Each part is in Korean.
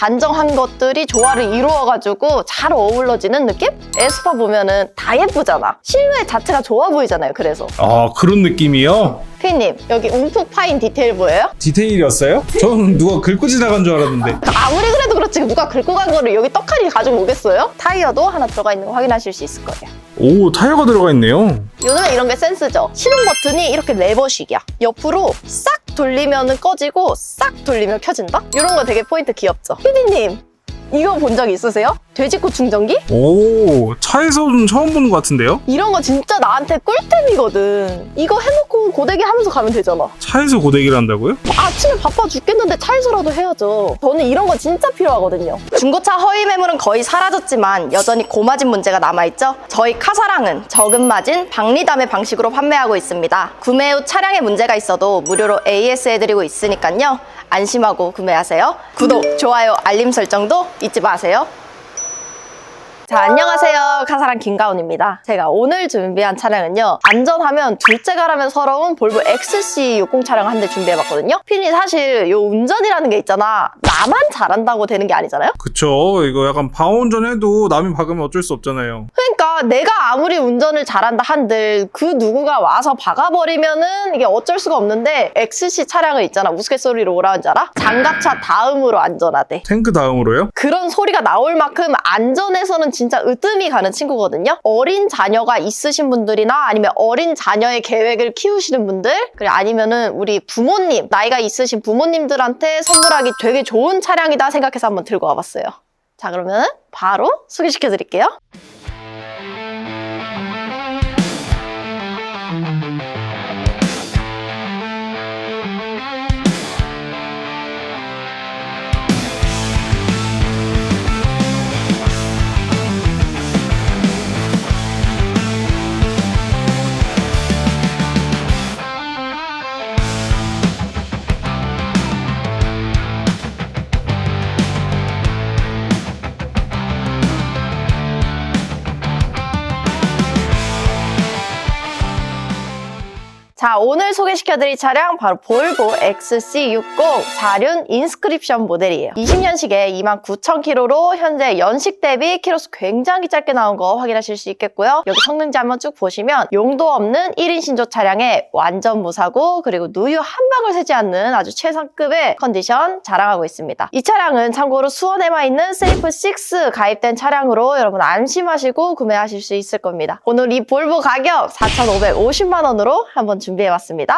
단정한 것들이 조화를 이루어가지고 잘 어우러지는 느낌? 에스파 보면은 다 예쁘잖아. 실루엣 자체가 좋아 보이잖아요. 그래서 아 그런 느낌이요? 피님 여기 움푹 파인 디테일 보여요? 디테일이었어요? 저는 누가 긁고 지나간 줄 알았는데 아무리 그래도 그렇지 누가 긁고 간 거를 여기 떡하니 가지고 오겠어요? 타이어도 하나 들어가 있는 거 확인하실 수 있을 거예요. 오 타이어가 들어가 있네요 요즘에 이런 게 센스죠. 시동 버튼이 이렇게 레버식이야. 옆으로 싹 돌리면 꺼지고 싹 돌리면 켜진다? 이런 거 되게 포인트 귀엽죠? 피디님 이거 본 적 있으세요? 돼지코 충전기? 오 차에서 는 처음 보는 것 같은데요? 이런 거 진짜 나한테 꿀템이거든. 이거 해놓고 고데기 하면서 가면 되잖아. 차에서 고데기를 한다고요? 아침에 바빠 죽겠는데 차에서라도 해야죠. 저는 이런 거 진짜 필요하거든요. 중고차 허위 매물은 거의 사라졌지만 여전히 고마진 문제가 남아있죠. 저희 카사랑은 적은 마진 박리담의 방식으로 판매하고 있습니다. 구매 후 차량에 문제가 있어도 무료로 AS 해드리고 있으니까요. 안심하고 구매하세요. 구독, 좋아요, 알림 설정도 잊지 마세요. 자, 안녕하세요. 카사랑 김가온입니다. 제가 오늘 준비한 차량은요. 안전하면 둘째가라면 서러운 볼보 XC60 차량 한 대 준비해봤거든요. 핀이 사실 요 운전이라는 게 있잖아. 나만 잘한다고 되는 게 아니잖아요? 그쵸 이거 약간 방운전 해도 남이 박으면 어쩔 수 없잖아요 그러니까 내가 아무리 운전을 잘한다 한들 그 누구가 와서 박아버리면은 이게 어쩔 수가 없는데 XC 차량은 있잖아. 우스갯소리로 뭐라 하는지 알아? 장갑차 다음으로 안전하대. 탱크 다음으로요? 그런 소리가 나올 만큼 안전에서는 진짜 으뜸이 가는 친구거든요. 어린 자녀가 있으신 분들이나 아니면 어린 자녀의 계획을 키우시는 분들, 그리고 아니면은 우리 부모님, 나이가 있으신 부모님들한테 선물하기 되게 좋은 차량이다 생각해서 한번 들고 와봤어요. 자, 그러면 바로 소개시켜 드릴게요. 오늘 소개시켜드릴 차량 바로 볼보 XC60 4륜 인스크립션 모델이에요. 20년식에 29,000km로 현재 연식 대비 키로수 굉장히 짧게 나온 거 확인하실 수 있겠고요. 여기 성능지 한번 쭉 보시면 용도 없는 1인 신조 차량에 완전 무사고 그리고 누유 한 방울 새지 않는 아주 최상급의 컨디션 자랑하고 있습니다. 이 차량은 참고로 수원에만 있는 세이프6 가입된 차량으로 여러분 안심하시고 구매하실 수 있을 겁니다. 오늘 이 볼보 가격 4,550만 원으로 한번 준비해봤습니다.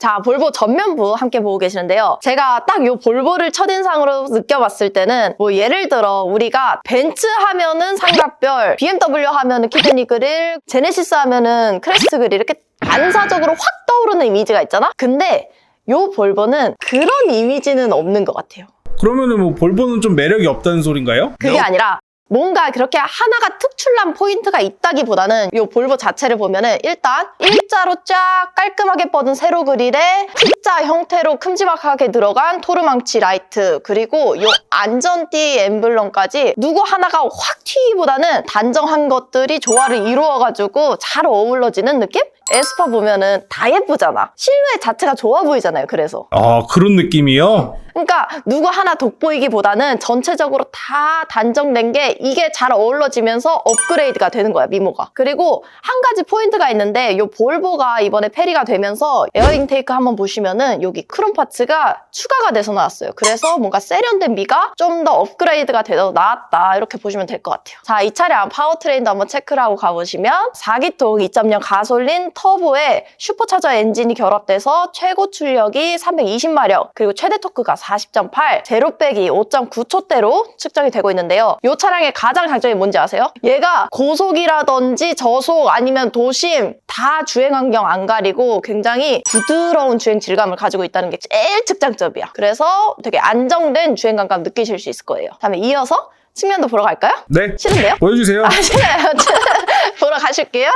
자, 볼보 전면부 함께 보고 계시는데요. 제가 딱 이 볼보를 첫인상으로 느껴봤을 때는 뭐 예를 들어 우리가 벤츠 하면은 삼각별, BMW 하면은 키드니 그릴, 제네시스 하면은 크레스트 그릴 이렇게 반사적으로 확 떠오르는 이미지가 있잖아? 근데 이 볼보는 그런 이미지는 없는 것 같아요. 그러면은 뭐 볼보는 좀 매력이 없다는 소린가요? 그게 아니라 뭔가 그렇게 하나가 특출난 포인트가 있다기보다는 이 볼보 자체를 보면은 일단 일자로 쫙 깔끔하게 뻗은 세로 그릴에 T자 형태로 큼지막하게 들어간 토르망치 라이트 그리고 이 안전띠 엠블럼까지 누구 하나가 확 튀기보다는 단정한 것들이 조화를 이루어가지고 잘 어우러지는 느낌? 에스파 보면은 다 예쁘잖아. 실루엣 자체가 좋아 보이잖아요. 그래서. 아 그런 느낌이요? 그러니까 누구 하나 돋보이기보다는 전체적으로 다 단정된 게 이게 잘 어우러지면서 업그레이드가 되는 거야 미모가 그리고 한 가지 포인트가 있는데 이 볼보가 이번에 페리가 되면서 에어 인테이크 한번 보시면은 여기 크롬 파츠가 추가가 돼서 나왔어요 그래서 뭔가 세련된 미가 좀 더 업그레이드가 돼서 나왔다 이렇게 보시면 될 것 같아요 자 이 차량 파워트레인도 한번 체크를 하고 가보시면 4기통 2.0 가솔린 터보에 슈퍼차저 엔진이 결합돼서 최고 출력이 320마력 그리고 최대 토크가 40.8 제로 빼기 5.9초대로 측정이 되고 있는데요 이 차량의 가장 장점이 뭔지 아세요? 얘가 고속이라든지 저속 아니면 도심 다 주행 환경 안 가리고 굉장히 부드러운 주행 질감을 가지고 있다는 게 제일 특장점이야 그래서 되게 안정된 주행 감각 느끼실 수 있을 거예요 다음에 이어서 측면도 보러 갈까요? 네 싫은데요? 보여주세요 아, 싫어요. 보러 가실게요.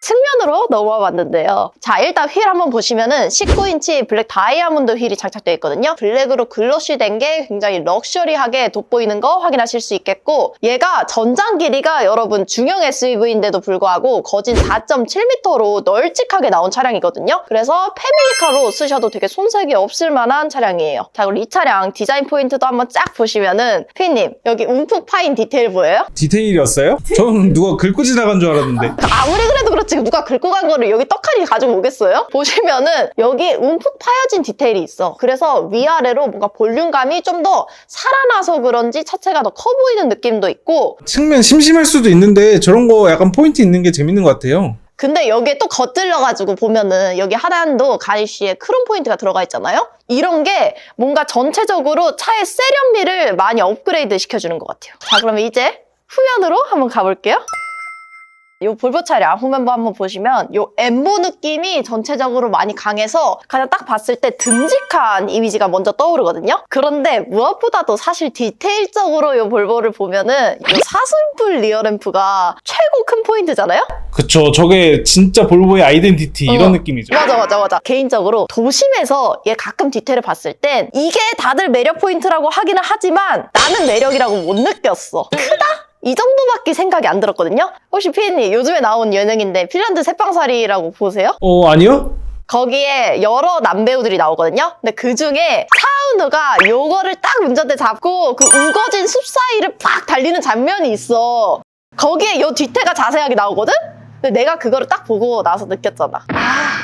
측면으로 넘어와 봤는데요. 자, 일단 휠 한번 보시면은 19인치 블랙 다이아몬드 휠이 장착되어 있거든요. 블랙으로 글로시 된게 굉장히 럭셔리하게 돋보이는 거 확인하실 수 있겠고 얘가 전장 길이가 여러분 중형 SUV인데도 불구하고 거진 4.7m로 널찍하게 나온 차량이거든요. 그래서 패밀리카로 쓰셔도 되게 손색이 없을 만한 차량이에요. 자, 그리고 이 차량 디자인 포인트도 한번 쫙 보시면은 피님 여기 움푹 파인 디테일 보여요? 디테일이었어요? 저는 누가 긁고 지나간 줄 알았는데. 아무리 그래도 그렇 지 누가 긁고 간 거를 여기 떡하니 가지고 오겠어요? 보시면은 여기 움푹 파여진 디테일이 있어. 그래서 위아래로 뭔가 볼륨감이 좀 더 살아나서 그런지 차체가 더 커 보이는 느낌도 있고 측면 심심할 수도 있는데 저런 거 약간 포인트 있는 게 재밌는 것 같아요. 근데 여기에 또 겉들려가지고 보면은 여기 하단도 가니쉬에 크롬 포인트가 들어가 있잖아요? 이런 게 뭔가 전체적으로 차의 세련미를 많이 업그레이드 시켜주는 것 같아요. 자, 그러면 이제 후면으로 한번 가볼게요. 요 볼보 차량 후면부 한번 보시면 요 엠보 느낌이 전체적으로 많이 강해서 그냥 딱 봤을 때 듬직한 이미지가 먼저 떠오르거든요. 그런데 무엇보다도 사실 디테일적으로 요 볼보를 보면은 요 사슴뿔 리어램프가 최고 큰 포인트잖아요? 그쵸. 저게 진짜 볼보의 아이덴티티 어. 이런 느낌이죠. 맞아 맞아 맞아 개인적으로 도심에서 얘 가끔 디테일을 봤을 땐 이게 다들 매력 포인트라고 하기는 하지만 나는 매력이라고 못 느꼈어 크다? 이 정도밖에 생각이 안 들었거든요 혹시 피디님 요즘에 나온 예능인데 핀란드 새빵살이라고 보세요? 어, 아니요? 거기에 여러 남배우들이 나오거든요 근데 그 중에 차은우가 요거를 딱 운전대 잡고 그 우거진 숲 사이를 팍 달리는 장면이 있어 거기에 요 뒤태가 자세하게 나오거든? 근데 내가 그거를 딱 보고 나서 느꼈잖아. 아,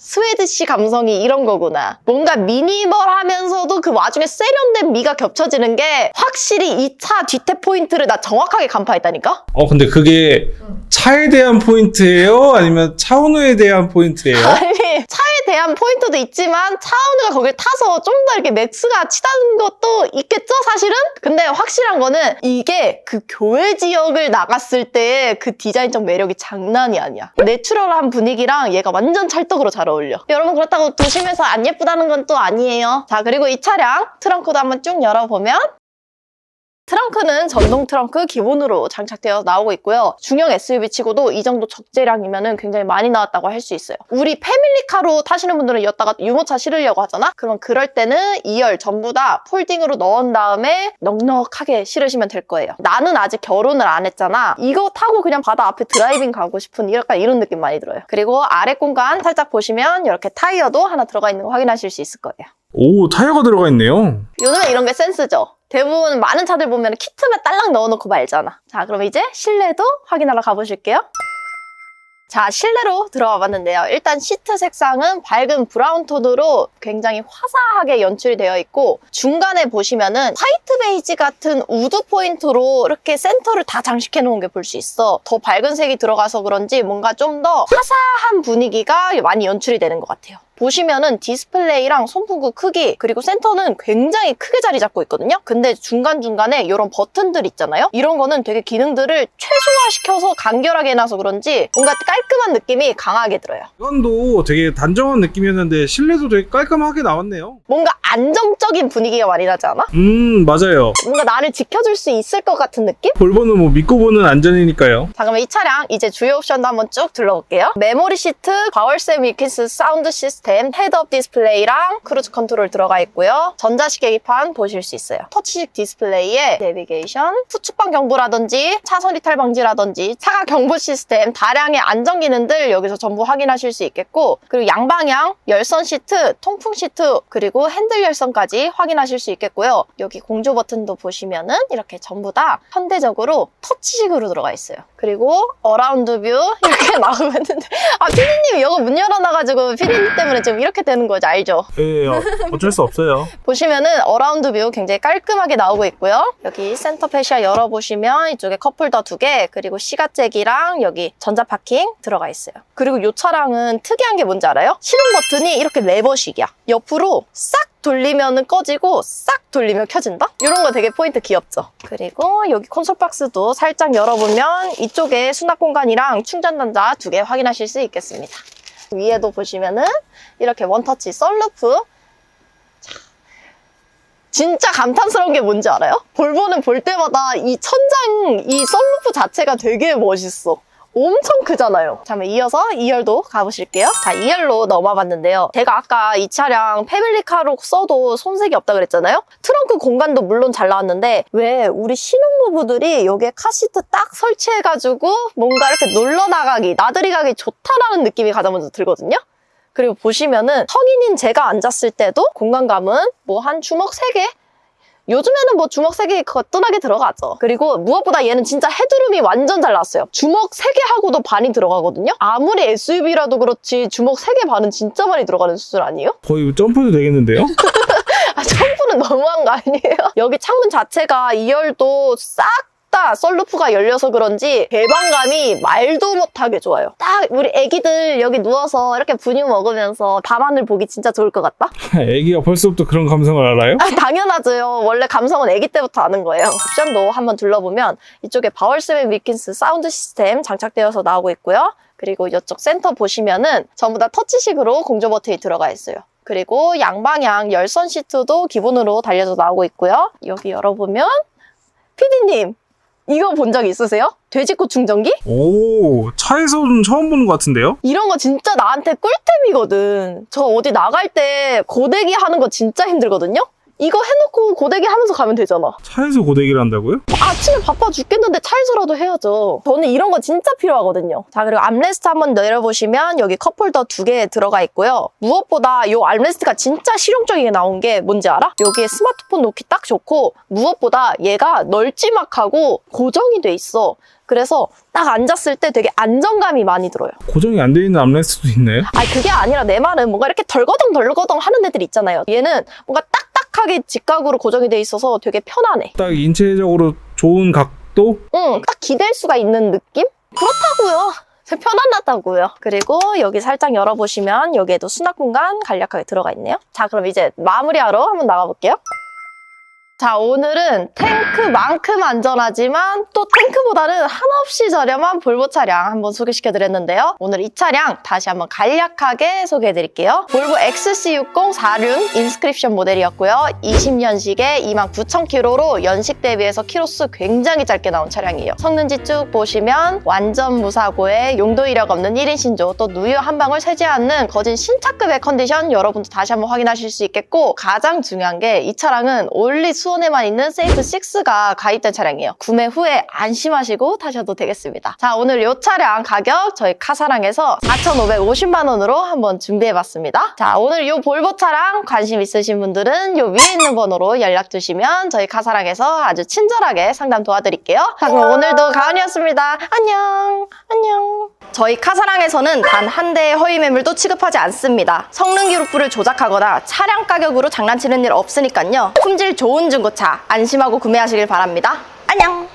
스웨드시 감성이 이런 거구나. 뭔가 미니멀하면서도 그 와중에 세련된 미가 겹쳐지는 게 확실히 이 차 뒤태 포인트를 나 정확하게 간파했다니까? 어, 근데 그게 차에 대한 포인트예요? 아니면 차은우에 대한 포인트예요? 아니, 차에 대한 포인트도 있지만 차은우가 거길 타서 좀 더 이렇게 맥스가 치다는 것도 있겠죠, 사실은? 근데 확실한 거는 이게 그 교외 지역을 나갔을 때그 디자인적 매력이 장난이 아니야. 내추럴한 분위기랑 얘가 완전 찰떡으로 잘 어울려. 여러분 그렇다고 도심에서 안 예쁘다는 건 또 아니에요. 자, 그리고 이 차량 트렁크도 한번 쭉 열어보면 트렁크는 전동 트렁크 기본으로 장착되어 나오고 있고요. 중형 SUV 치고도 이 정도 적재량이면 굉장히 많이 나왔다고 할 수 있어요. 우리 패밀리카로 타시는 분들은 여기다가 유모차 실으려고 하잖아? 그럼 그럴 때는 2열 전부 다 폴딩으로 넣은 다음에 넉넉하게 실으시면 될 거예요. 나는 아직 결혼을 안 했잖아. 이거 타고 그냥 바다 앞에 드라이빙 가고 싶은 약간 이런 느낌 많이 들어요. 그리고 아래 공간 살짝 보시면 이렇게 타이어도 하나 들어가 있는 거 확인하실 수 있을 거예요. 오, 타이어가 들어가 있네요. 요즘에 이런 게 센스죠. 대부분 많은 차들 보면 키트만 딸랑 넣어놓고 말잖아. 자, 그럼 이제 실내도 확인하러 가보실게요. 자, 실내로 들어와 봤는데요. 일단 시트 색상은 밝은 브라운 톤으로 굉장히 화사하게 연출이 되어 있고 중간에 보시면은 화이트 베이지 같은 우드 포인트로 이렇게 센터를 다 장식해 놓은 게 볼 수 있어. 더 밝은 색이 들어가서 그런지 뭔가 좀 더 화사한 분위기가 많이 연출이 되는 것 같아요. 보시면은 디스플레이랑 손풍구 크기 그리고 센터는 굉장히 크게 자리 잡고 있거든요. 근데 중간중간에 이런 버튼들 있잖아요. 이런 거는 되게 기능들을 최소화시켜서 간결하게 해놔서 그런지 뭔가 깔끔한 느낌이 강하게 들어요. 이건도 되게 단정한 느낌이었는데 실내도 되게 깔끔하게 나왔네요. 뭔가 안정적인 분위기가 많이 나지 않아? 음, 맞아요. 뭔가 나를 지켜줄 수 있을 것 같은 느낌? 볼보는 뭐 믿고 보는 안전이니까요. 자 그러면 이 차량 이제 주요 옵션도 한번 쭉 둘러볼게요. 메모리 시트, 과월세 밀키스 사운드 시스템, 헤드업 디스플레이랑 크루즈 컨트롤 들어가 있고요. 전자식 계기판 보실 수 있어요. 터치식 디스플레이에 내비게이션, 후측방 경보라든지 차선 이탈 방지라든지 차가 경보 시스템, 다량의 안전 기능들 여기서 전부 확인하실 수 있겠고 그리고 양방향 열선 시트, 통풍 시트 그리고 핸들 열선까지 확인하실 수 있겠고요. 여기 공조 버튼도 보시면은 이렇게 전부 다 현대적으로 터치식으로 들어가 있어요. 그리고 어라운드 뷰 이렇게 나오고 있는데 아 피디님 이거 문 열어놔가지고 피디님 때문에 지금 이렇게 되는 거지 알죠? 예, 어, 어쩔 수 없어요. 보시면은 어라운드 뷰 굉장히 깔끔하게 나오고 있고요. 여기 센터 페시아 열어보시면 이쪽에 컵홀더 두 개, 그리고 시가잭이랑 여기 전자 파킹 들어가 있어요. 그리고 이 차량은 특이한 게 뭔지 알아요? 시동 버튼이 이렇게 레버식이야. 옆으로 싹 돌리면 꺼지고 싹 돌리면 켜진다? 이런 거 되게 포인트 귀엽죠? 그리고 여기 콘솔 박스도 살짝 열어보면 이쪽에 수납 공간이랑 충전 단자 두 개 확인하실 수 있겠습니다. 위에도 보시면은 이렇게 원터치 썬루프 진짜 감탄스러운 게 뭔지 알아요? 볼보는 볼 때마다 이 천장, 이 썬루프 자체가 되게 멋있어. 엄청 크잖아요. 자, 그럼 이어서 2열도 가보실게요. 자, 2열로 넘어 봤는데요. 제가 아까 이 차량 패밀리카로 써도 손색이 없다 그랬잖아요. 트렁크 공간도 물론 잘 나왔는데 왜 우리 신혼부부들이 여기에 카시트 딱 설치해가지고 뭔가 이렇게 놀러 나가기, 나들이 가기 좋다라는 느낌이 가장 먼저 들거든요. 그리고 보시면은 성인인 제가 앉았을 때도 공간감은 뭐 한 주먹 3개? 요즘에는 뭐 주먹 3개 거뜬하게 들어가죠. 그리고 무엇보다 얘는 진짜 헤드룸이 완전 잘 나왔어요. 주먹 3개 하고도 반이 들어가거든요. 아무리 SUV라도 그렇지 주먹 3개 반은 진짜 많이 들어가는 수준 아니에요? 거의 점프도 되겠는데요? 아, 점프는 너무한 거 아니에요? 여기 창문 자체가 2열도 싹 다 썰루프가 열려서 그런지 개방감이 말도 못하게 좋아요. 딱 우리 애기들 여기 누워서 이렇게 분유 먹으면서 밤하늘 보기 진짜 좋을 것 같다? 애기가 벌써부터 그런 감성을 알아요? 아, 당연하죠. 원래 감성은 아기 때부터 아는 거예요. 옵션도 한번 둘러보면 이쪽에 바월스맨 위킨스 사운드 시스템 장착되어서 나오고 있고요. 그리고 이쪽 센터 보시면은 전부 다 터치식으로 공조 버튼이 들어가 있어요. 그리고 양방향 열선 시트도 기본으로 달려서 나오고 있고요. 여기 열어보면 피디님 이거 본 적 있으세요? 돼지코 충전기? 오, 차에서는 처음 보는 것 같은데요? 이런 거 진짜 나한테 꿀템이거든. 저 어디 나갈 때 고데기 하는 거 진짜 힘들거든요? 이거 해놓고 고데기 하면서 가면 되잖아. 차에서 고데기를 한다고요? 아침에 바빠 죽겠는데 차에서라도 해야죠. 저는 이런 거 진짜 필요하거든요. 자, 그리고 암레스트 한번 내려보시면 여기 컵홀더 두 개 들어가 있고요. 무엇보다 이 암레스트가 진짜 실용적이게 나온 게 뭔지 알아? 여기에 스마트폰 놓기 딱 좋고 무엇보다 얘가 널찍막하고 고정이 돼 있어. 그래서 딱 앉았을 때 되게 안정감이 많이 들어요. 고정이 안 돼 있는 암레스트도 있나요? 아 그게 아니라 내 말은 뭔가 이렇게 덜거덩 덜거덩 하는 애들 있잖아요. 얘는 뭔가 딱 딱하게 직각으로 고정이 돼 있어서 되게 편하네. 딱 인체적으로 좋은 각도? 응, 딱 기댈 수가 있는 느낌? 그렇다고요. 편안하다고요. 그리고 여기 살짝 열어보시면 여기에도 수납 공간 간략하게 들어가 있네요. 자, 그럼 이제 마무리하러 한번 나가볼게요. 자, 오늘은 탱크만큼 안전하지만 또 탱크보다는 한없이 저렴한 볼보 차량 한번 소개시켜 드렸는데요. 오늘 이 차량 다시 한번 간략하게 소개해 드릴게요. 볼보 XC60 4륜 인스크립션 모델이었고요. 20년식에 29,000km로 연식 대비해서 키로수 굉장히 짧게 나온 차량이에요. 성능지 쭉 보시면 완전 무사고에 용도 이력 없는 1인 신조 또 누유 한 방울 새지 않는 거진 신차급의 컨디션 여러분도 다시 한번 확인하실 수 있겠고 가장 중요한 게 이 차량은 올리 수원에만 있는 세이프 6가 가입된 차량이에요. 구매 후에 안심하시고 타셔도 되겠습니다. 자 오늘 이 차량 가격 저희 카사랑에서 4,550만 원으로 한번 준비해봤습니다. 자 오늘 이 볼보 차량 관심 있으신 분들은 이 위에 있는 번호로 연락 주시면 저희 카사랑에서 아주 친절하게 상담 도와드릴게요. 자 그럼 오늘도 가은이었습니다. 안녕 안녕 저희 카사랑에서는 단 한 대의 허위 매물도 취급하지 않습니다. 성능 기록부를 조작하거나 차량 가격으로 장난치는 일 없으니까요. 품질 좋은 중고차 안심하고 구매하시길 바랍니다. 안녕